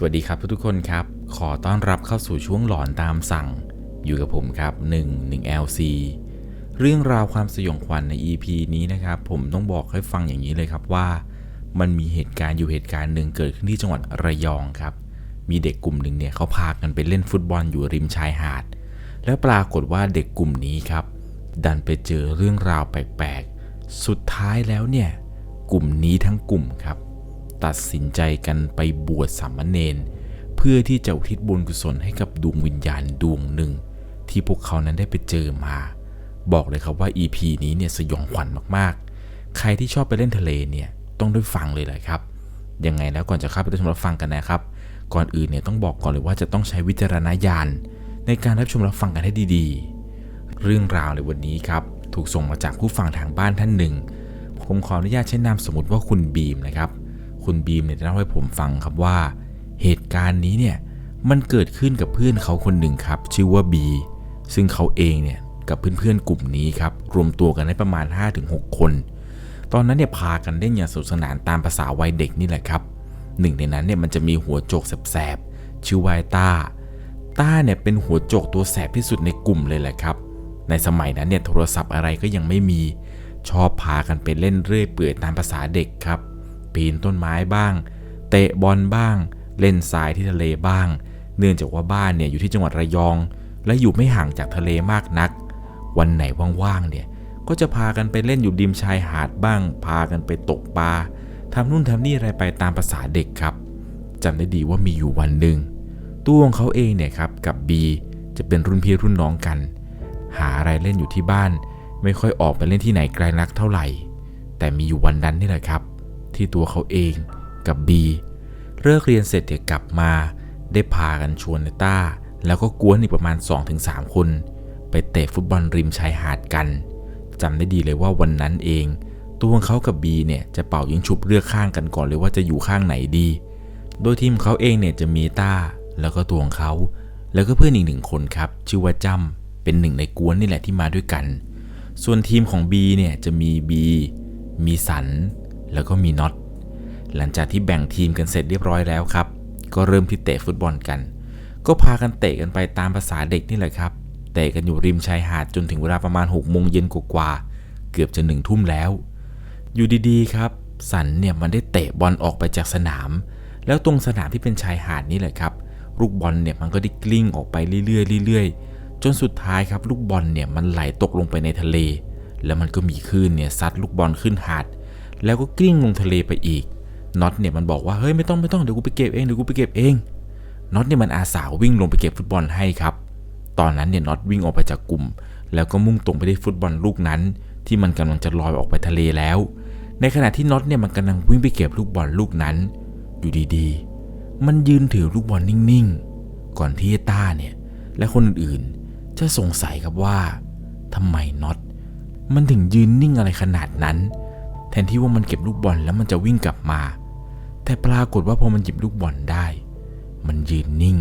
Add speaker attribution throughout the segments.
Speaker 1: สวัสดีครับทุกคนครับ ขอต้อนรับเข้าสู่ช่วงหลอนตามสั่ง อยู่กับผมครับ 1 1 LC เรื่องราวความสยองขวัญใน EP นี้นะครับ ผมต้องบอกให้ฟังอย่างนี้เลยครับว่า มันมีเหตุการณ์อยู่เหตุการณ์หนึ่งเกิดขึ้นที่จังหวัดระยองครับ มีเด็กกลุ่มหนึ่งเนี่ยเขาพากันไปเล่นฟุตบอลอยู่ริมชายหาด แล้วปรากฏว่าเด็กกลุ่มนี้ครับ ดันไปเจอเรื่องราวแปลกๆ สุดท้ายแล้วเนี่ยกลุ่มนี้ทั้งกลุ่มครับ ตัดสินใจกันไปบวชสามเณรเพื่อที่จะอุทิศบุญกุศลให้กับดวงวิญญาณดวงหนึ่ง ที่พวกเขานั้นได้ไปเจอมา บอกเลยครับว่า EP นี้เนี่ยสยองขวัญมากๆ ใครที่ชอบไปเล่นทะเลเนี่ยต้องได้ฟังเลยแหละครับยังไงแล้วก่อนจะเข้าไปรับชมรับฟังกันนะครับ ก่อนอื่นเนี่ยต้องบอกก่อนเลยว่าจะต้องใช้วิจารณญาณในการรับชมรับฟังกันให้ดีๆ เรื่องราวในวันนี้ครับถูกส่งมาจากผู้ฟังทางบ้านท่านหนึ่ง ผมขออนุญาตใช้นามสมมติว่าคุณบีมนะครับ คุณบีมเนี่ยได้เล่าให้ผมฟังครับว่า เหตุการณ์นี้เนี่ยมันเกิดขึ้นกับเพื่อนเขาคนหนึ่งครับ ชื่อว่าบีซึ่งเขาเองเนี่ยกับเพื่อนๆกลุ่มนี้ครับรวมตัวกันได้ประมาณ 5-6 คน ตอนนั้นเนี่ยพากันเล่นอย่างสนุกสนานตามภาษาวัยเด็กนี่แหละครับหนึ่งในนั้นเนี่ยมันจะมีหัวโจกแสบๆชื่อวาไอ้ต้าต้าเนี่ยเป็นหัวโจกตัวแสบที่สุดในกลุ่มเลยแหละครับ ในสมัยนั้นเนี่ยโทรศัพท์อะไรก็ยังไม่มี ชอบพากันไปเล่นเรื่อยเปื่อยตามภาษาเด็กครับ ปีนต้นไม้บ้าง เตะบอลบ้าง เล่นทรายที่ทะเลบ้าง เนื่องจากว่าบ้านเนี่ยอยู่ที่จังหวัดระยอง และอยู่ไม่ห่างจากทะเลมากนัก วันไหนว่างๆเนี่ยก็จะพากันไปเล่นอยู่ริมชายหาดบ้าง พากันไปตกปลาทำนู่นทำนี่อะไรไปตามภาษาเด็กครับจำได้ดีว่ามีอยู่วันหนึ่งตัวของเขาเองเนี่ยครับกับบีจะเป็นรุ่นพี่รุ่นน้องกัน หาอะไรเล่นอยู่ที่บ้าน ไม่ค่อยออกไปเล่นที่ไหนไกลนักเท่าไหร่ แต่มีอยู่วันนั้นนี่แหละครับ ที่ตัวเขาเองกับบีเลิกเรียนเสร็จเดี๋ยวกลับมา ได้พากันชวนในต้า แล้วก็กวนอีกประมาณ 2-3 คน ไปเตะฟุตบอลริมชายหาดกันจำได้ดีเลยว่าวันนั้นเอง ตัวของเขากับบีเนี่ยจะเป่ายิงฉุบเลือกข้างกันก่อนเลยว่าจะอยู่ข้างไหนดี โดยทีมเขาเองเนี่ยจะมีต้า แล้วก็ตัวของเขา แล้วก็เพื่อนอีกหนึ่งคนครับ ชื่อว่าจำเป็นหนึ่งในกวนนี่แหละที่มาด้วยกัน ส่วนทีมของ B เนี่ยจะมี B มีสัน แล้วก็มีน็อตหลังจากที่แบ่งทีมกันเสร็จเรียบร้อยแล้วครับ ก็เริ่มที่เตะฟุตบอลกัน ก็พากันเตะกันไปตามภาษาเด็กนี่แหละครับ เตะกันอยู่ริมชายหาดจนถึงเวลาประมาณ6กโมงเย็นกว่าเกือบจะหนึ่งทุ่มแล้ว อยู่ดีๆ ครับ สันเนี่ยมันได้เตะบอลออกไปจากสนาม แล้วตรงสนามที่เป็นชายหาดนี่แหละครับ ลูกบอลเนี่ยมันก็ได้กลิ้งออกไปเรื่อยๆเรื่อยๆ จนสุดท้ายครับลูกบอลเนี่ยมันไหลตกลงไปในทะเล แล้วมันก็มีคลื่นเนี่ยซัดลูกบอลขึ้นหาด แล้วก็กลิ้งลงทะเลไปอีกน็อตเนี่ยมันบอกว่าเฮ้ยไม่ต้องไม่ต้องเดี๋ยวกูไปเก็บเองเดี๋ยวกูไปเก็บเองน็อตเนี่ยมันอาสาวิ่งลงไปเก็บฟุตบอลให้ครับ ตอนนั้นเนี่ยน็อตวิ่งออกไปจากกลุ่ม แล้วก็มุ่งตรงไปที่ฟุตบอลลูกนั้น ที่มันกำลังจะลอยออกไปทะเลแล้ว ในขณะที่น็อตเนี่ยมันกำลังวิ่งไปเก็บลูกบอลลูกนั้น อยู่ดีๆ มันยืนถือลูกบอลนิ่งๆ ก่อนที่ต้าเนี่ยและคนอื่นๆ จะสงสัยครับว่าทำไมน็อตมันถึงยืนนิ่งอะไรขนาดนั้น แทนที่ว่ามันเก็บลูกบอลแล้วมันจะวิ่งกลับมา แต่ปรากฏว่าพอมันหยิบลูกบอลได้ มันยืนนิ่ง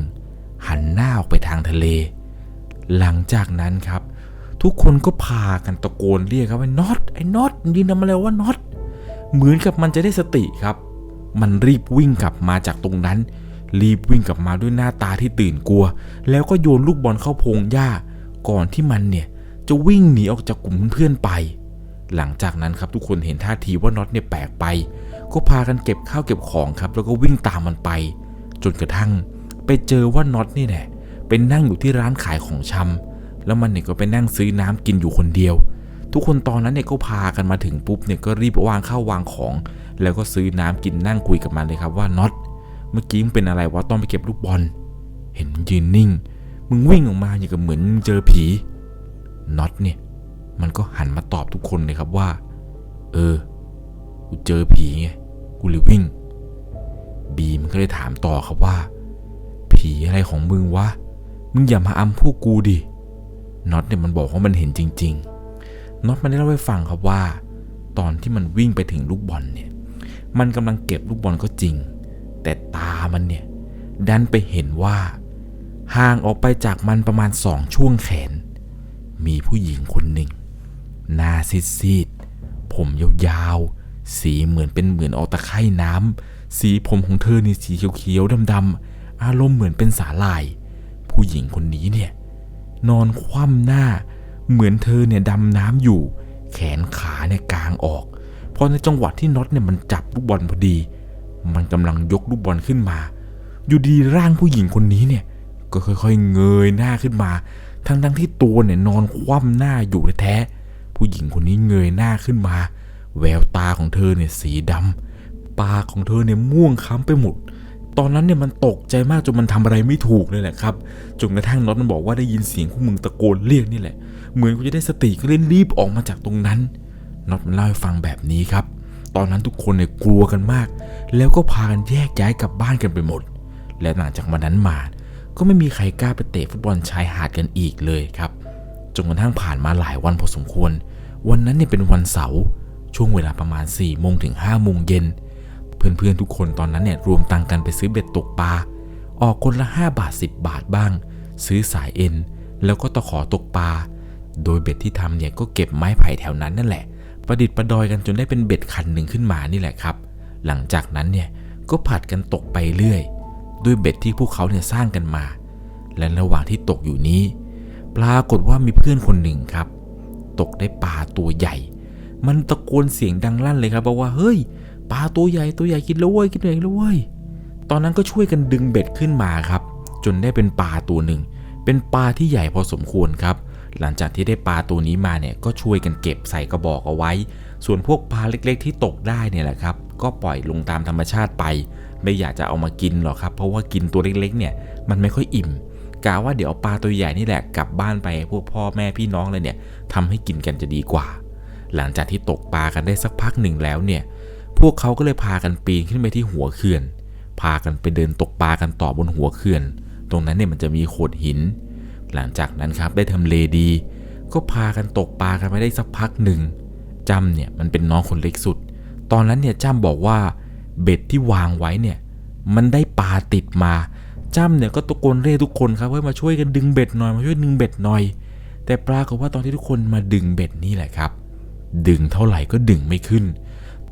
Speaker 1: หันหน้าออกไปทางทะเล หลังจากนั้นครับ ทุกคนก็พากันตะโกนเรียกครับว่าน็อตไอ้น็อตยืนทำอะไรวะน็อตเหมือนกับมันจะได้สติครับ มันรีบวิ่งกลับมาจากตรงนั้น รีบวิ่งกลับมาด้วยหน้าตาที่ตื่นกลัว แล้วก็โยนลูกบอลเข้าพงหญ้า ก่อนที่มันเนี่ยจะวิ่งหนีออกจากกลุ่มเพื่อนไป หลังจากนั้นครับทุกคนเห็นท่าทีว่าน็อตเนี่ยแปลกไป ก็พากันเก็บข้าวเก็บของครับ แล้วก็วิ่งตามมันไป จนกระทั่ง ไปเจอว่าน็อตนี่แหละเป็นนั่งอยู่ที่ร้านขายของชำแล้วมันเนี่ยก็ไปนั่งซื้อน้ำกินอยู่คนเดียว ทุกคนตอนนั้นเนี่ยก็พากันมาถึงปุ๊บเนี่ยก็รีบวางข้าววางของ แล้วก็ซื้อน้ำกินนั่งคุยกับมันเลยครับว่าน็อตเมื่อกี้มึงเป็นอะไรวะต้องไปเก็บลูกบอล เห็นมันยืนนิ่ง มึงวิ่งออกมาอย่างกับเหมือนเจอผีน็อตเนี่ย มันก็หันมาตอบทุกคนเลยครับว่า เออ กูเจอผีไง กูเลยวิ่ง บีมันก็เลยถามต่อครับว่า ผีอะไรของมึงวะ มึงอย่ามาอำพวกกูดิ น็อตเนี่ยมันบอกว่ามันเห็นจริง ๆ น็อตมันได้เล่าให้ฟังครับว่า ตอนที่มันวิ่งไปถึงลูกบอลเนี่ย มันกำลังเก็บลูกบอลก็จริง แต่ตามันเนี่ย ดันไปเห็นว่าห่างออกไปจากมันประมาณสองช่วงแขน มีผู้หญิงคนหนึ่ง หน้าซีดๆ ผมยาวๆ สีเหมือนเป็นเหมือนออกตะไคร่น้ำ สีผมของเธอนี่สีเขียวๆดำๆ อารมณ์เหมือนเป็นสาลาย ผู้หญิงคนนี้เนี่ยนอนคว่ำหน้า เหมือนเธอเนี่ยดำน้ำอยู่ แขนขาเนี่ยกางออก พอในจังหวะที่น็อตเนี่ยมันจับลูกบอลพอดี มันกำลังยกลูกบอลขึ้นมา อยู่ดีร่างผู้หญิงคนนี้เนี่ยก็ค่อยๆ เงยหน้าขึ้นมา ทั้งๆที่ตัวเนี่ยนอนคว่ำหน้าอยู่แท้ๆ ผู้หญิงคนนี้เงยหน้าขึ้นมา แววตาของเธอเนี่ยสีดำปากของเธอเนี่ยม่วงค้ำไปหมด ตอนนั้นเนี่ยมันตกใจมากจนมันทำอะไรไม่ถูกเลยแหละครับจนกระทั่งน็อตมันบอกว่าได้ยินเสียงพวกมึงตะโกนเรียกนี่แหละ เหมือนกูจะได้สติก็เล่นรีบออกมาจากตรงนั้นน็อตมันเล่าให้ฟังแบบนี้ครับ ตอนนั้นทุกคนเนี่ยกลัวกันมาก แล้วก็พากันแยกย้ายกลับบ้านกันไปหมด และหลังจากวันนั้นมา ก็ไม่มีใครกล้าไปเตะฟุตบอลชายหาดกันอีกเลยครับ จนกระทั่งผ่านมาหลายวันพอสมควร วันนั้นเนี่ยเป็นวันเสาร์ช่วงเวลาประมาณ4ี่โมงถึง5้าโมงเย็นเพื่อนๆทุกคนตอนนั้นเนี่ยรวมตังกันไปซื้อเบ็ดตกปลาออกคนละ 5 บาท 10 บาทบ้าง ซื้อสายเอ็น แล้วก็ตะขอตกปลาโดยเบ็ดที่ทำเนี่ยก็เก็บไม้ไผ่แถวนั้นนั่นแหละ ประดิษฐ์ประดอยกันจนได้เป็นเบ็ดคันหนึ่งขึ้นมานี่แหละครับ หลังจากนั้นเนี่ยก็ผัดกันตกไปเรื่อย ด้วยเบ็ดที่พวกเขาเนี่ยสร้างกันมา และระหว่างที่ตกอยู่นี้ ปรากฏว่ามีเพื่อนคนหนึ่งครับ ตกได้ปลาตัวใหญ่ มันตะโกนเสียงดังลั่นเลยครับบอกว่าเฮ้ยปลาตัวใหญ่ตัวใหญ่กินแล้วเว้ยกินเลยแล้วเว้ยตอนนั้นก็ช่วยกันดึงเบ็ดขึ้นมาครับ จนได้เป็นปลาตัวหนึ่ง เป็นปลาที่ใหญ่พอสมควรครับ หลังจากที่ได้ปลาตัวนี้มาเนี่ยก็ช่วยกันเก็บใส่กระบอกเอาไว้ ส่วนพวกปลาเล็กๆ ที่ตกได้เนี่ยแหละครับ ก็ปล่อยลงตามธรรมชาติไป ไม่อยากจะเอามากินหรอกครับ เพราะว่ากินตัวเล็กๆ เนี่ยมันไม่ค่อยอิ่ม กะว่าเดี๋ยวปลาตัวใหญ่นี่แหละกลับบ้านไปพวกพ่อแม่พี่น้องเลยเนี่ยทำให้กินกันจะดีกว่า หลังจากที่ตกปลากันได้สักพักหนึ่งแล้วเนี่ย พวกเขาก็เลยพากันปีนขึ้นไปที่หัวเขื่อน พากันไปเดินตกปลากันต่อบนหัวเขื่อน ตรงนั้นเนี่ยมันจะมีโขดหิน หลังจากนั้นครับได้ทำเลดี ก็พากันตกปลากันไปได้สักพักหนึ่งจำเนี่ยมันเป็นน้องคนเล็กสุด ตอนนั้นเนี่ยจำบอกว่าเบ็ดที่วางไว้เนี่ยมันได้ปลาติดมา จ้ำเนี่ยก็ตะโกนเรียกทุกคนครับว่ามาช่วยกันดึงเบ็ดหน่อยมาช่วยดึงเบ็ดหน่อย แต่ปรากฏว่าตอนที่ทุกคนมาดึงเบ็ดนี่แหละครับ ดึงเท่าไหร่ก็ดึงไม่ขึ้น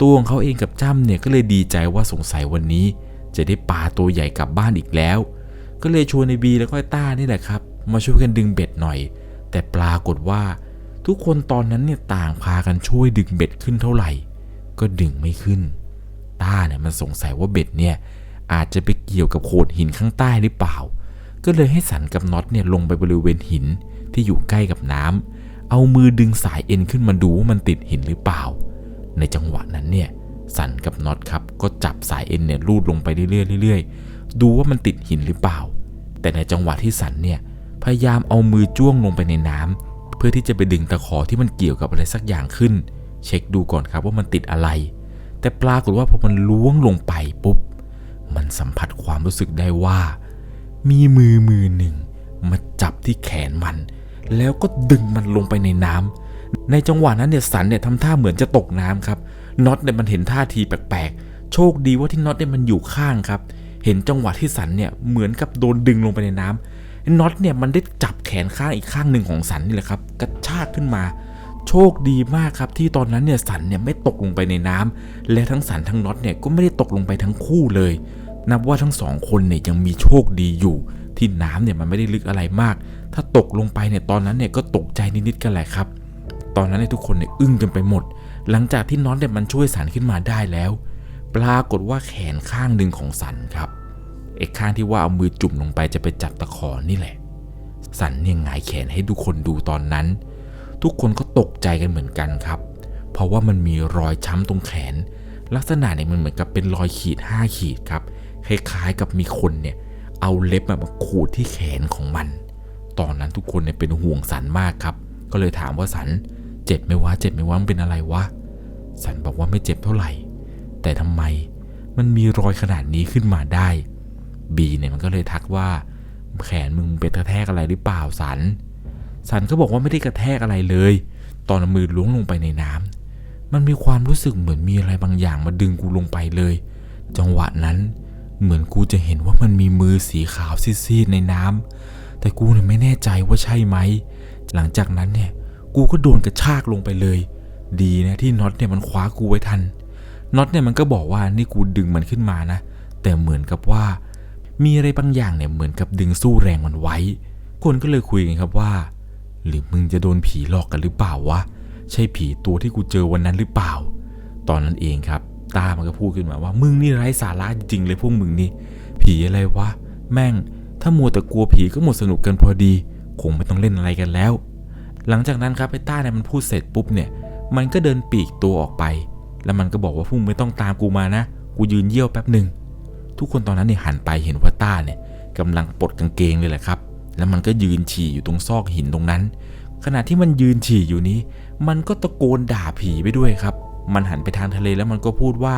Speaker 1: ตัวของเขาเองกับจ้ำเนี่ยก็เลยดีใจว่าสงสัยวันนี้ จะได้ปลาตัวใหญ่กลับบ้านอีกแล้ว ก็เลยชวนในบีแล้วก็ไอต้านี่แหละครับ มาช่วยกันดึงเบ็ดหน่อย แต่ปรากฏว่า ทุกคนตอนนั้นเนี่ยต่างพากันช่วยดึงเบ็ดขึ้นเท่าไหร่ ก็ดึงไม่ขึ้น ต้าเนี่ยมันสงสัยว่าเบ็ดเนี่ย อาจจะไปเกี่ยวกับโขดหินข้างใต้หรือเปล่า ก็เลยให้สันกับน็อตเนี่ยลงไปบริเวณหินที่อยู่ใกล้กับน้ำเอามือดึงสายเอ็นขึ้นมาดูว่ามันติดหินหรือเปล่า ในจังหวะนั้นเนี่ยสันกับน็อตครับก็จับสายเอ็นเนี่ยลูดลงไปเรื่อยๆเรื่อยๆดูว่ามันติดหินหรือเปล่า แต่ในจังหวะที่สันเนี่ยพยายามเอามือจ้วงลงไปในน้ำเพื่อที่จะไปดึงตะขอที่มันเกี่ยวกับอะไรสักอย่างขึ้น เช็คดูก่อนครับว่ามันติดอะไร แต่ปรากฏว่าพอมันล้วงลงไปปุ๊บ มันสัมผัสความรู้สึกได้ว่า มีมือมือหนึ่ง มาจับที่แขนมัน แล้วก็ดึงมันลงไปในน้ำในจังหวะนั้นเนี่ยสันเนี่ยทำท่าเหมือนจะตกน้ำครับน็อตเนี่ยมันเห็นท่าทีแปลกๆ โชคดีว่าที่น็อตเนี่ยมันอยู่ข้างครับ เห็นจังหวะที่สันเนี่ยเหมือนกับโดนดึงลงไปในน้ำน็อตเนี่ยมันได้จับแขนข้างอีกข้างหนึ่งของสันนี่แหละครับกระชากขึ้นมา โชคดีมากครับที่ตอนนั้นเนี่ยสันเนี่ยไม่ตกลงไปในน้ำและทั้งสันทั้งน็อตเนี่ยก็ไม่ได้ตกลงไปทั้งคู่เลย นับว่าทั้งสองคนเนี่ยยังมีโชคดีอยู่ ที่น้ำเนี่ยมันไม่ได้ลึกอะไรมาก ถ้าตกลงไปเนี่ยตอนนั้นเนี่ยก็ตกใจนิดๆกันแหละครับ ตอนนั้นเนี่ยทุกคนเนี่ยอึ้งกันไปหมด หลังจากที่น็อตเนี่ยมันช่วยสันขึ้นมาได้แล้ว ปรากฏว่าแขนข้างหนึ่งของสันครับไอ้ข้างที่ว่าเอามือจุ่มลงไปจะไปจับตะขอนี่แหละ สันเนี่ยหงายแขนให้ทุกคนดูตอนนั้น ทุกคนก็ตกใจกันเหมือนกันครับ เพราะว่ามันมีรอยช้ำตรงแขน ลักษณะเนี่ยมันเหมือนกับเป็นรอยขีด 5 ขีดครับ คล้ายๆกับมีคนเนี่ยเอาเล็บมาขูดที่แขนของมัน ตอนนั้นทุกคนเนี่ยเป็นห่วงสันมากครับ ก็เลยถามว่าสันเจ็บไหมวะเจ็บไหมวะมันเป็นอะไรวะสันบอกว่าไม่เจ็บเท่าไหร่ แต่ทำไมมันมีรอยขนาดนี้ขึ้นมาได้บีเนี่ยมันก็เลยทักว่า แขนมึงเป็นกระแทกอะไรหรือเปล่าสัน สันก็บอกว่าไม่ได้กระแทกอะไรเลย ตอนมือล้วงลงไปในน้ำมันมีความรู้สึกเหมือนมีอะไรบางอย่างมาดึงกูลงไปเลย จังหวะนั้น เหมือนกูจะเห็นว่ามันมีมือสีขาวซีดๆในน้ำแต่กูเนี่ยไม่แน่ใจว่าใช่ไหม หลังจากนั้นเนี่ย กูก็โดนกระชากลงไปเลย ดีนะที่น็อตเนี่ยมันคว้ากูไว้ทัน น็อตเนี่ยมันก็บอกว่านี่กูดึงมันขึ้นมานะ แต่เหมือนกับว่า มีอะไรบางอย่างเนี่ยเหมือนกับดึงสู้แรงมันไว้ คนก็เลยคุยกันครับว่า หรือมึงจะโดนผีหลอกกันหรือเปล่าวะ ใช่ผีตัวที่กูเจอวันนั้นหรือเปล่า ตอนนั้นเองครับ ตามันก็พูดขึ้นมาว่ามึงนี่ไร้สาระจริงเลยพวกมึงนี่ ผีอะไรวะ แม่ง ถ้ามัวแต่กลัวผีก็หมดสนุกกันพอดี คงไม่ต้องเล่นอะไรกันแล้ว หลังจากนั้นครับไอ้ต้าเนี่ยมันพูดเสร็จปุ๊บเนี่ย มันก็เดินปีกตัวออกไป แล้วมันก็บอกว่าพวกมึงไม่ต้องตามกูมานะ กูยืนเยี่ยวแป๊บหนึ่งทุกคนตอนนั้นเนี่ยหันไปเห็นว่าต้าเนี่ยกำลังปลดกางเกงเลยแหละครับ แล้วมันก็ยืนฉี่อยู่ตรงซอกหินตรงนั้น ขณะที่มันยืนฉี่อยู่นี้ มันก็ตะโกนด่าผีไปด้วยครับ มันหันไปทางทะเลแล้วมันก็พูดว่า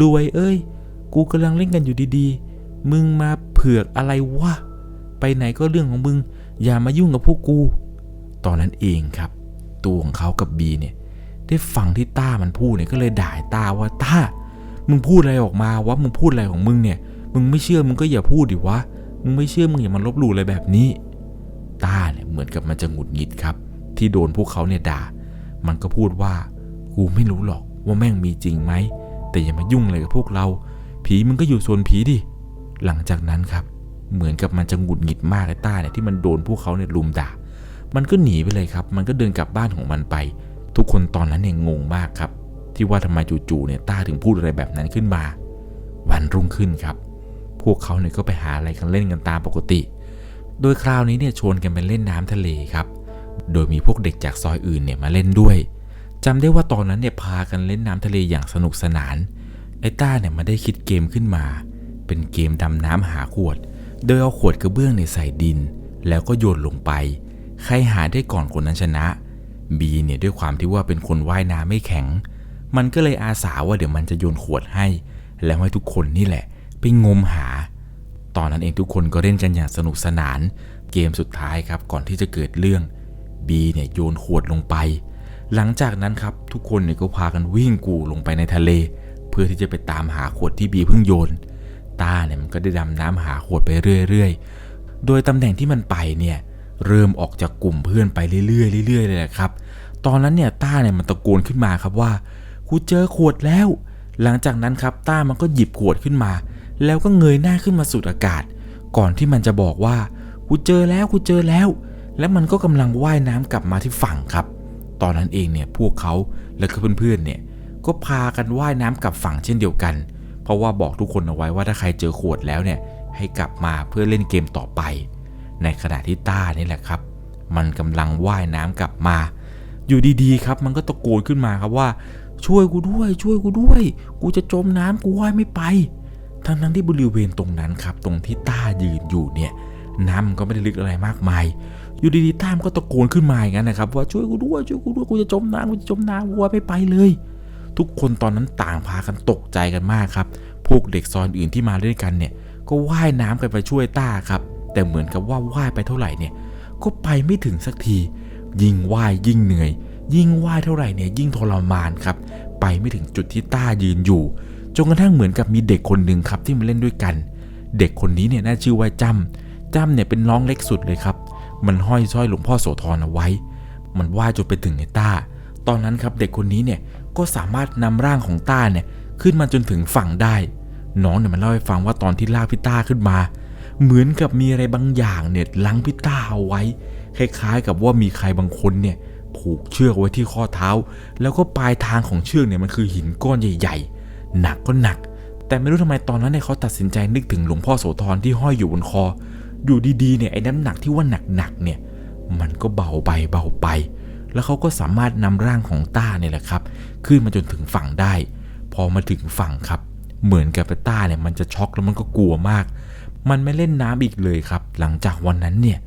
Speaker 1: รวยเอ้ย กูกำลังเล่นกันอยู่ดีๆ มึงมาเผือกอะไรวะ ไปไหนก็เรื่องของมึง อย่ามายุ่งกับพวกกู ตอนนั้นเองครับ ตัวของเขากับบีเนี่ย ได้ฟังที่ต้ามันพูดเนี่ยก็เลยด่าต้าว่าต้า มึงพูดอะไรออกมาวะ มึงพูดอะไรของมึงเนี่ย มึงไม่เชื่อมึงก็อย่าพูดดิวะ มึงไม่เชื่อมึงอย่ามาลบหลู่อะไรแบบนี้ ต้าเนี่ยเหมือนกับมันจะหงุดหงิดครับ ที่โดนพวกเขาเนี่ยด่า มันก็พูดว่า กูไม่รู้หรอกว่าแม่งมีจริงไหม แต่อย่ามายุ่งอะไรกับพวกเรา ผีมึงก็อยู่โซนผีดิ หลังจากนั้นครับ เหมือนกับมันจะหงุดหงิดมากไอ้ต้าเนี่ยที่มันโดนพวกเขาเนี่ยลุมด่า มันก็หนีไปเลยครับ มันก็เดินกลับบ้านของมันไป ทุกคนตอนนั้นเนี่ยงงมากครับ ที่ว่าทำไมจู่ๆเนี่ยต้าถึงพูดอะไรแบบนั้นขึ้นมา วันรุ่งขึ้นครับ พวกเขาเนี่ยก็ไปหาอะไรกันเล่นกันตามปกติ โดยคราวนี้เนี่ยชวนกันไปเล่นน้ำทะเลครับ โดยมีพวกเด็กจากซอยอื่นเนี่ยมาเล่นด้วย จำได้ว่าตอนนั้นเนี่ยพากันเล่นน้ำทะเลอย่างสนุกสนาน ไอ้ต้าเนี่ยมาได้คิดเกมขึ้นมา เป็นเกมดำน้ำหาขวด โดยเอาขวดกระเบื้องเนี่ยใส่ดิน แล้วก็โยนลงไป ใครหาได้ก่อนคนนั้นชนะ บีเนี่ยด้วยความที่ว่าเป็นคนว่ายน้ำไม่แข็ง มันก็เลยอาสาว่าเดี๋ยวมันจะโยนขวดให้ แล้วให้ทุกคนนี่แหละไปงมหา ตอนนั้นเองทุกคนก็เล่นกันอย่างสนุกสนาน เกมสุดท้ายครับก่อนที่จะเกิดเรื่องบีเนี่ยโยนขวดลงไป หลังจากนั้นครับทุกคนเนี่ยก็พากันวิ่งกูลงไปในทะเล เพื่อที่จะไปตามหาขวดที่บีเพิ่งโยนต้าเนี่ยมันก็ได้ดำน้ำหาขวดไปเรื่อยๆ โดยตำแหน่งที่มันไปเนี่ยเริ่มออกจากกลุ่มเพื่อนไปเรื่อยๆเรื่อยๆเลยแหละครับ ตอนนั้นเนี่ยต้าเนี่ยมันตะโกนขึ้นมาครับว่ากูเจอขวดแล้ว หลังจากนั้นครับต้ามันก็หยิบขวดขึ้นมา แล้วก็เงยหน้าขึ้นมาสูดอากาศ ก่อนที่มันจะบอกว่ากูเจอแล้วกูเจอแล้ว แล้วมันก็กำลังว่ายน้ำกลับมาที่ฝั่งครับ ตอนนั้นเองเนี่ยพวกเขาและก็เพื่อนๆเนี่ยก็พากันว่ายน้ำกลับฝั่งเช่นเดียวกัน เพราะว่าบอกทุกคนเอาไว้ว่าถ้าใครเจอขวดแล้วเนี่ยให้กลับมาเพื่อเล่นเกมต่อไป ในขณะที่ต้านี่แหละครับ มันกำลังว่ายน้ำกลับมา อยู่ดีๆครับ มันก็ตะโกนขึ้นมาครับว่า ช่วยกูด้วย ช่วยกูด้วย กูจะจมน้ำกูว่ายไม่ไป ทั้งนั้นที่บริเวณตรงนั้นครับ ตรงที่ต้ายืนอยู่เนี่ยน้ำมันก็ไม่ได้ลึกอะไรมากมาย อยู่ดีๆต้ามนก็ตะโกนขึ้นมาอย่างนั้นนะครับว่าช่วยกูด้วยช่วยกูด้วยกูจะจมน้ำกูจะจมน้ำกูว่ายไม่ไปเลย ทุกคนตอนนั้นต่างพากันตกใจกันมากครับ พวกเด็กซอยอื่นที่มาด้วยกันเนี่ย ก็ว่ายน้ำกันไปช่วยต้าครับ แต่เหมือนกับว่าว่ายไปเท่าไหร่เนี่ย ก็ไปไม่ถึงสักที ยิ่งว่ายยิ่งเหนื่อย ยิ่งว่ายเท่าไหร่เนี่ยยิ่งทรมานครับ ไปไม่ถึงจุดที่ต้ายืนอยู่จนกระทั่งเหมือนกับมีเด็กคนหนึ่งครับที่มาเล่นด้วยกัน เด็กคนนี้เนี่ยน่าชื่อว่าจำจำเนี่ยเป็นน้องเล็กสุดเลยครับ มันห้อยสร้อยหลวงพ่อโสธรเอาไว้ มันว่ายจนไปถึงในต้า ตอนนั้นครับเด็กคนนี้เนี่ยก็สามารถนำร่างของต้าเนี่ยขึ้นมาจนถึงฝั่งได้ น้องเนี่ยมันเล่าให้ฟังว่าตอนที่ลากพี่ต้าขึ้นมา เหมือนกับมีอะไรบางอย่างเนี่ยลังพี่ต้าเอาไว้ คล้ายๆ กับว่ามีใครบางคนเนี่ยผูกเชือกไว้ที่ข้อเท้า แล้วก็ปลายทางของเชือกเนี่ยมันคือหินก้อนใหญ่ๆ หนักก็หนัก แต่ไม่รู้ทำไมตอนนั้นเนี่ยเขาตัดสินใจนึกถึงหลวงพ่อโสธรที่ห้อยอยู่บนคอ อยู่ดีๆเนี่ยไอ้น้ำหนักที่ว่าหนักๆเนี่ยมันก็เบาไปเบาไป แล้วเขาก็สามารถนำร่างของต้าเนี่ยแหละครับ ขึ้นมาจนถึงฝั่งได้ พอมาถึงฝั่งครับ เหมือนกับต้าเนี่ยมันจะช็อกแล้วมันก็กลัวมาก มันไม่เล่นน้ำอีกเลยครับ หลังจากวันนั้นเนี่ย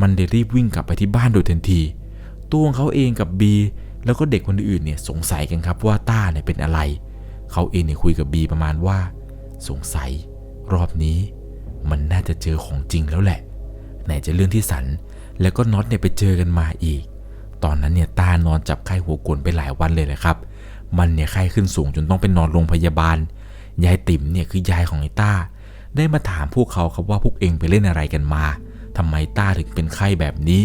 Speaker 1: มันได้รีบวิ่งกลับไปที่บ้านโดยทันที ตัวของเขาเองกับบีแล้วก็เด็กคนอื่นเนี่ยสงสัยกันครับว่าต้าเนี่ยเป็นอะไร เขาเองเนี่ยคุยกับบีประมาณว่า สงสัย รอบนี้ มันน่าจะเจอของจริงแล้วแหละ ไหนจะเรื่องที่สัน แล้วก็น็อตเนี่ยไปเจอกันมาอีก ตอนนั้นเนี่ยต้านอนจับไข้หัวกลนไปหลายวันเลยแหละครับ มันเนี่ยไข้ขึ้นสูงจนต้องไปนอนโรงพยาบาล ยายติ๋มเนี่ยคือยายของไอ้ต้า ได้มาถามพวกเขาครับว่าพวกเองไปเล่นอะไรกันมาทำไมต้าถึงเป็นไข้แบบนี้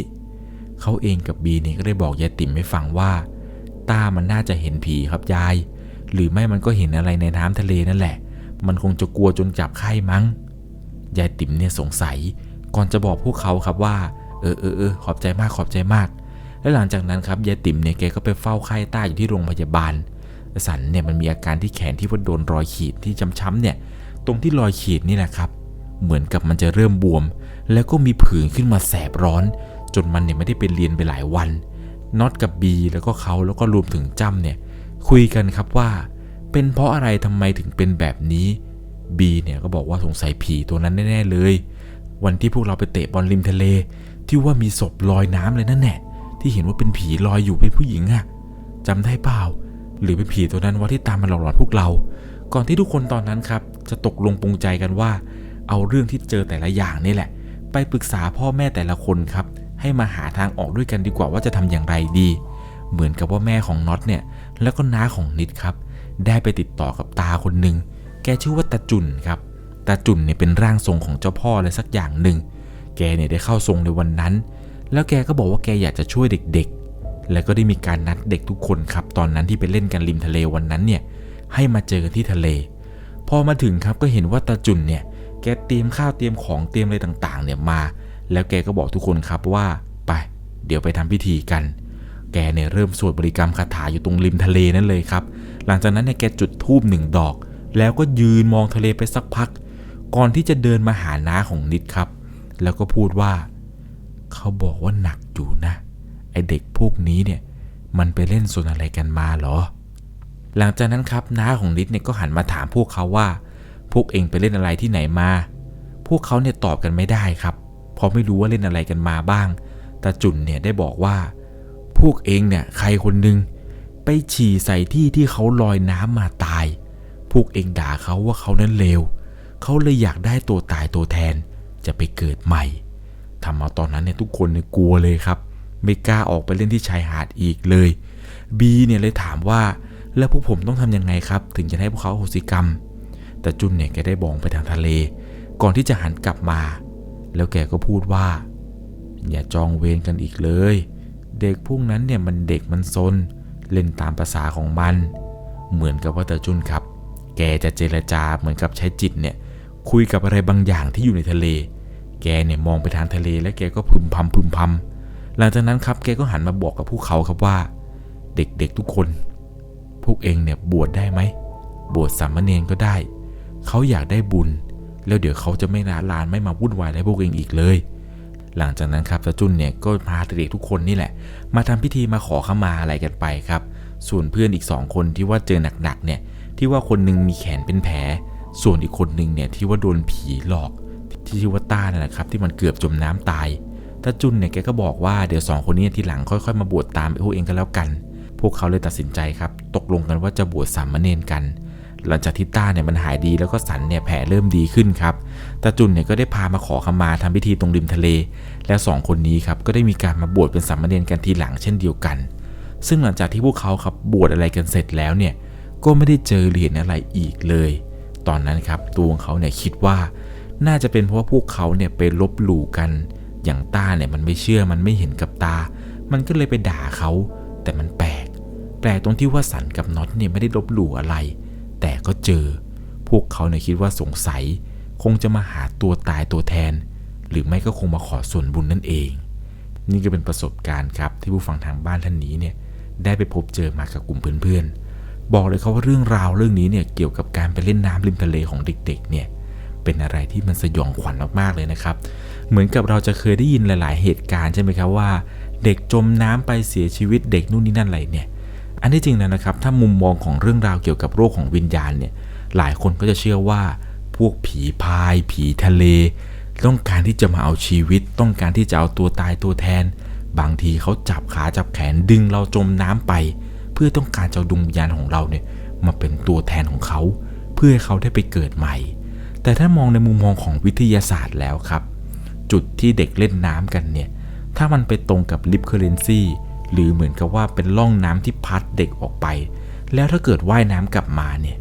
Speaker 1: เขาเองกับบีเนี่ยก็ได้บอกยายติ๋มให้ฟังว่า ต้ามันน่าจะเห็นผีครับยาย หรือไม่มันก็เห็นอะไรในน้ำทะเลนั่นแหละ มันคงจะกลัวจนจับไข้มั้ง ยายติ๋มเนี่ยสงสัย ก่อนจะบอกพวกเขาครับว่า เออเออเออขอบใจมากขอบใจมาก และหลังจากนั้นครับยายติ๋มเนี่ยแกก็ไปเฝ้าไข้ต้อยู่ที่โรงพยาบาล สันเนี่ยมันมีอาการที่แขนที่ว่าโดนรอยขีดที่ช้ำๆเนี่ย ตรงที่รอยขีดนี่แหละครับ เหมือนกับมันจะเริ่มบวม แล้วก็มีผื่นขึ้นมาแสบร้อน จนมันเนี่ยไม่ได้ไปเรียนไปหลายวันน็อตกับบีแล้วก็เขาแล้วก็รวมถึงจ้ำเนี่ย คุยกันครับว่า เป็นเพราะอะไรทำไมถึงเป็นแบบนี้ บีเนี่ยก็บอกว่าสงสัยผีตัวนั้นแน่ๆเลย วันที่พวกเราไปเตะบอลริมทะเล ที่ว่ามีศพลอยน้ำเลยนั่นแหละที่เห็นว่าเป็นผีลอยอยู่เป็นผู้หญิงอะจำได้เปล่า หรือเป็นผีตัวนั้นว่าที่ตามมาหลอกหลอนพวกเรา ก่อนที่ทุกคนตอนนั้นครับ จะตกลงปรงใจกันว่า เอาเรื่องที่เจอแต่ละอย่างนี่แหละ ไปปรึกษาพ่อแม่แต่ละคนครับ ให้มาหาทางออกด้วยกันดีกว่าว่าจะทำอย่างไรดี เหมือนกับว่าแม่ของน็อตเนี่ยแล้วก็น้าของนิดครับ ได้ไปติดต่อกับตาคนหนึ่ง กชื่อว่าตาจุนครับตาจุนเนี่ยเป็นร่างทรงของเจ้าพ่ออะไรสักอย่างหนึ่ง แกเนี่ยได้เข้าทรงในวันนั้น แล้วแกก็บอกว่าแกอยากจะช่วยเด็กๆ แล้วก็ได้มีการนัดเด็กทุกคนครับ ตอนนั้นที่ไปเล่นกันริมทะเลวันนั้นเนี่ย ให้มาเจอกันที่ทะเล พอมาถึงครับก็เห็นว่าตาจุนเนี่ย แกเตรียมข้าวเตรียมของเตรียมอะไรต่างๆ เนี่ยมา แล้วแกก็บอกทุกคนครับว่าไป เดี๋ยวไปทำพิธีกัน แกเนี่ยเริ่มสวดบริกรรมคาถาอยู่ตรงริมทะเลนั่นเลยครับ หลังจากนั้นเนี่ยแกจุดธูปหนึ่งดอก แล้วก็ยืนมองทะเลไปสักพัก ก่อนที่จะเดินมาหาน้าของนิดครับ แล้วก็พูดว่า เขาบอกว่าหนักอยู่นะ ไอเด็กพวกนี้เนี่ย มันไปเล่นโซนอะไรกันมาเหรอ หลังจากนั้นครับน้าของนิดเนี่ยก็หันมาถามพวกเขาว่า พวกเองไปเล่นอะไรที่ไหนมา พวกเขาเนี่ยตอบกันไม่ได้ครับ เพราะไม่รู้ว่าเล่นอะไรกันมาบ้างตาจุนเนี่ยได้บอกว่า พวกเองเนี่ยใครคนหนึ่งไปฉี่ใส่ที่ที่เขาลอยน้ำมาตาย วกเองด่าเขาว่าเขานั้นเลว เขาเลยอยากได้ตัวตายตัวแทน จะไปเกิดใหม่ทำเอาตอนนั้นเนี่ยทุกคนเนี่ยกลัวเลยครับ ไม่กล้าออกไปเล่นที่ชายหาดอีกเลยบีเนี่ยเลยถามว่าแล้วพวกผมต้องทำยังไงครับ ถึงจะให้พวกเขาโหสิกรรม แต่จุนเนี่ยแกได้บองไปทางทะเล ก่อนที่จะหันกลับมา แล้วแกก็พูดว่า อย่าจองเวรกันอีกเลย เด็กพวกนั้นเนี่ยมันเด็กมันซนเล่นตามภาษาของมัน เหมือนกับว่าเตอจุนครับ แกจะเจรจาเหมือนกับใช้จิตเนี่ยคุยกับอะไรบางอย่างที่อยู่ในทะเล แกเนี่ยมองไปทางทะเลและแกก็พึมพำพึมพำหลังจากนั้นครับแกก็หันมาบอกกับพวกเขาครับว่า เด็กๆทุกคน พวกเองเนี่ยบวชได้ไหม บวชสามเณรก็ได้ เขาอยากได้บุญ แล้วเดี๋ยวเขาจะไม่ลาลานไม่มาวุ่นวายอะไรพวกเองอีกเลย หลังจากนั้นครับตาจุนเนี่ยก็พาเด็กทุกคนนี่แหละ มาทำพิธีมาขอขมาอะไรกันไปครับ ส่วนเพื่อนอีกสองคนที่ว่าเจอหนักๆเนี่ย ที่ว่าคนหนึงมีแขนเป็นแผล ส่วนอีกคนหนึ่งเนี่ยที่ว่าโดนผีหลอก ที่ชื่อว่าต้านั่นแหละครับ ที่มันเกือบจมน้ำตายตาจุนเนี่ยแกก็บอกว่าเดี๋ยวสองคนนี้ทีหลังค่อยๆ มาบวชตามพวกเองกันแล้วกัน พวกเขาเลยตัดสินใจครับ ตกลงกันว่าจะบวชสามเณรกัน หลังจากที่ต้าเนี่ยมันหายดีแล้วก็สันเนี่ยแผลเริ่มดีขึ้นครับตาจุนเนี่ยก็ได้พามาขอขมาทำพิธีตรงริมทะเล แล้วสองคนนี้ครับก็ได้มีการมาบวชเป็นสามเณรกันทีหลังเช่นเดียวกัน ซึ่งหลังจากที่พวกเขาครับบวชอะไรกันเสร็จแล้วเนี่ย ก็ไม่ได้เจอเหรียญอะไรอีกเลย ตอนนั้นครับตัวของเขาเนี่ยคิดว่าน่าจะเป็นเพราะว่าพวกเขาเนี่ยไปลบหลู่กัน อย่างต้าเนี่ยมันไม่เชื่อมันไม่เห็นกับตา มันก็เลยไปด่าเขา แต่มันแปลก แปลกตรงที่ว่าสันกับน็อตเนี่ยไม่ได้ลบหลู่อะไร แต่ก็เจอ พวกเขาเนี่ยคิดว่าสงสัย คงจะมาหาตัวตายตัวแทน หรือไม่ก็คงมาขอส่วนบุญนั่นเอง นี่ก็เป็นประสบการณ์ครับที่ผู้ฟังทางบ้านท่านนี้เนี่ยได้ไปพบเจอมากับกลุ่มเพื่อนๆ บอกเลยครับว่าเรื่องราวเรื่องนี้เนี่ยเกี่ยวกับการไปเล่นน้ำริมทะเลของเด็กๆ เนี่ยเป็นอะไรที่มันสยองขวัญมากๆเลยนะครับ เหมือนกับเราจะเคยได้ยินหลาย ๆ เหตุการณ์ใช่ไหมครับว่า เด็กจมน้ำไปเสียชีวิตเด็กนู่นนี่นั่นอะไรเนี่ย อันที่จริงแล้วนะครับ ถ้ามุมมองของเรื่องราวเกี่ยวกับโรคของวิญญาณเนี่ยหลายคนก็จะเชื่อว่าพวกผีพาย ผีทะเล ต้องการที่จะมาเอาชีวิต ต้องการที่จะเอาตัวตายตัวแทน บางทีเขาจับขาจับแขนดึงเราจมน้ำไป เพื่อต้องการจะดวงวิญญาณของเราเนี่ยมาเป็นตัวแทนของเขา เพื่อให้เขาได้ไปเกิดใหม่ แต่ถ้ามองในมุมมองของวิทยาศาสตร์แล้วครับ จุดที่เด็กเล่นน้ำกันเนี่ยถ้ามันไปตรงกับลิฟเคอร์เรนซีหรือเหมือนกับว่าเป็นร่องน้ำที่พัดเด็กออกไป แล้วถ้าเกิดว่ายน้ำกลับมาเนี่ย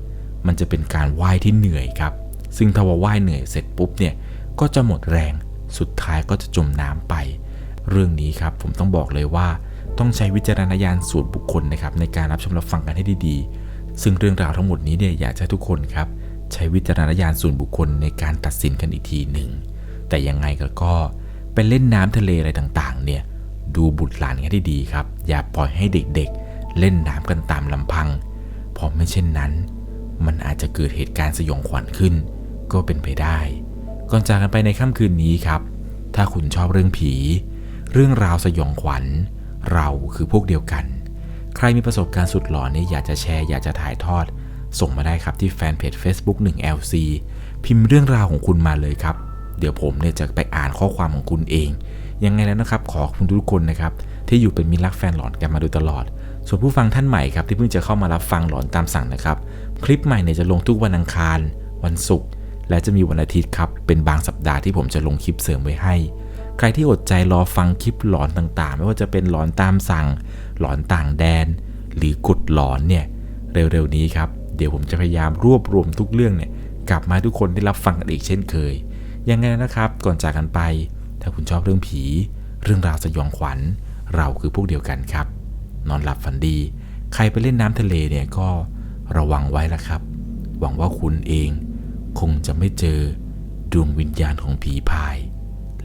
Speaker 1: มันจะเป็นการว่ายที่เหนื่อยครับ ซึ่งถ้าว่าว่ายเหนื่อยเสร็จปุ๊บเนี่ยก็จะหมดแรงสุดท้ายก็จะจมน้ำไป เรื่องนี้ครับผมต้องบอกเลยว่า ต้องใช้วิจารณญาณส่วนบุคคลนะครับในการรับชมรับฟังกันให้ดีๆ ซึ่งเรื่องราวทั้งหมดนี้เนี่ยอยากให้ทุกคนครับใช้วิจารณญาณส่วนบุคคลในการตัดสินกันอีกทีหนึ่ง แต่ยังไงก็ก็ไปเล่นน้ำทะเลอะไรต่างๆ เนี่ยดูบุตรหลานกันให้ดีครับ อย่าปล่อยให้เด็กๆ เล่นน้ำกันตามลำพัง เพราะไม่เช่นนั้น มันอาจจะเกิดเหตุการณ์สยองขวัญขึ้น ก็เป็นไปได้ ก่อนจากกันไปในค่ำคืนนี้ครับ ถ้าคุณชอบเรื่องผี เรื่องราวสยองขวัญ เราคือพวกเดียวกัน ใครมีประสบการณ์สุดหลอนนี่อยากจะแชร์อยากจะถ่ายทอด ส่งมาได้ครับที่แฟนเพจ Facebook 1 LC พิมพ์เรื่องราวของคุณมาเลยครับ เดี๋ยวผมเนี่ยจะไปอ่านข้อความของคุณเอง ยังไงแล้วนะครับ ขอบคุณทุกคนนะครับ ที่อยู่เป็นมิตรรักแฟนหลอนกันมาโดยตลอด ส่วนผู้ฟังท่านใหม่ครับ ที่เพิ่งจะเข้ามารับฟังหลอนตามสั่งนะครับ คลิปใหม่เนี่ยจะลงทุกวันอังคาร วันศุกร์และจะมีวันอาทิตย์ครับเป็นบางสัปดาห์ที่ผมจะลงคลิปเสริมไว้ให้ ใครที่อดใจรอฟังคลิปหลอนต่างๆ ไม่ว่าจะเป็นหลอนตามสั่ง หลอนต่างแดน หรือกุดหลอนเนี่ยเร็วๆนี้ครับเดี๋ยวผมจะพยายามรวบรวมทุกเรื่องเนี่ยกลับมาทุกคนได้รับฟังกันอีกเช่นเคย ยังไงนะครับก่อนจากกันไป ถ้าคุณชอบเรื่องผี เรื่องราวสยองขวัญ เราคือพวกเดียวกันครับ นอนหลับฝันดี ใครไปเล่นน้ำทะเลเนี่ยก็ระวังไว้ละครับ หวังว่าคุณเอง คงจะไม่เจอดวงวิญญาณของผีพาย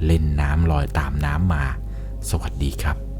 Speaker 1: เล่นน้ำลอยตามน้ำมา สวัสดีครับ